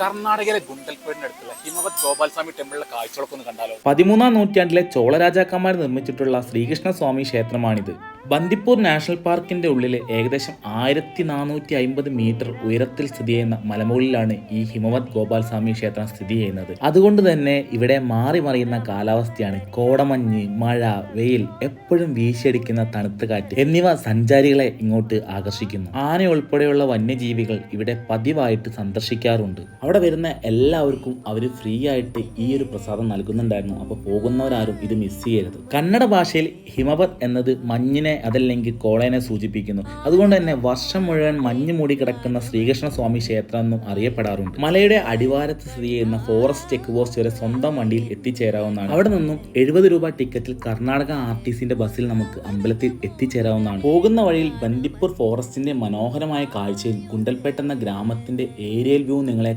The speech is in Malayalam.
കർണാടകയിലെ ഗുണ്ടൽപേടിന് അടുത്തുള്ള ഹിമവത് ഗോപാൽസ്വാമി ടെമ്പിളിലെ കാഴ്ചകളൊക്കെ ഒന്ന് കണ്ടാലോ? പതിമൂന്നാം നൂറ്റാണ്ടിലെ ചോള രാജാക്കന്മാർ നിർമ്മിച്ചിട്ടുള്ള ശ്രീകൃഷ്ണസ്വാമി ക്ഷേത്രമാണിത്. ബന്ദിപ്പൂർ നാഷണൽ പാർക്കിന്റെ ഉള്ളിലെ ഏകദേശം ആയിരത്തി നാനൂറ്റി അമ്പത് മീറ്റർ ഉയരത്തിൽ സ്ഥിതി ചെയ്യുന്ന മലമുകളിലാണ് ഈ ഹിമവത് ഗോപാൽസ്വാമി ക്ഷേത്രം സ്ഥിതി ചെയ്യുന്നത്. അതുകൊണ്ട് തന്നെ ഇവിടെ മാറി മറിയുന്ന കാലാവസ്ഥയാണ് കോടമഞ്ഞ് മഴ വെയിൽ എപ്പോഴും വീശിയടിക്കുന്ന തണുത്ത കാറ്റ് എന്നിവ സഞ്ചാരികളെ ഇങ്ങോട്ട് ആകർഷിക്കുന്നു. ആന ഉൾപ്പെടെയുള്ള വന്യജീവികൾ ഇവിടെ പതിവായിട്ട് സന്ദർശിക്കാറുണ്ട്. അവിടെ വരുന്ന എല്ലാവർക്കും അവർ ഫ്രീ ആയിട്ട് ഈ ഒരു പ്രസാദം നൽകുന്നുണ്ടായിരുന്നു. അപ്പോൾ പോകുന്നവരാരും ഇത് മിസ് ചെയ്യരുത്. കന്നഡ ഭാഷയിൽ ഹിമവത് എന്നത് മഞ്ഞിനെ അതല്ലെങ്കിൽ കോളേനെ സൂചിപ്പിക്കുന്നു. അതുകൊണ്ട് തന്നെ വർഷം മുഴുവൻ മഞ്ഞ് മൂടി കിടക്കുന്ന ശ്രീകൃഷ്ണ സ്വാമി ക്ഷേത്രം എന്നും അറിയപ്പെടാറുണ്ട്. മലയുടെ അടിവാരത്ത് സ്ഥിതി ചെയ്യുന്ന ഫോറസ്റ്റ് ചെക്ക് പോസ്റ്റ് വരെ സ്വന്തം വണ്ടിയിൽ എത്തിച്ചേരാവുന്നതാണ്. അവിടെ നിന്നും എഴുപത് രൂപ ടിക്കറ്റിൽ കർണാടക ആർ ടി സിന്റെ ബസ്സിൽ നമുക്ക് അമ്പലത്തിൽ എത്തിച്ചേരാവുന്നതാണ്. പോകുന്ന വഴിയിൽ ബന്ദിപ്പൂർ ഫോറസ്റ്റിന്റെ മനോഹരമായ കാഴ്ചയിൽ ഗുണ്ടൽപേട്ട് എന്ന ഗ്രാമത്തിന്റെ ഏരിയൽ വ്യൂ നിങ്ങളെ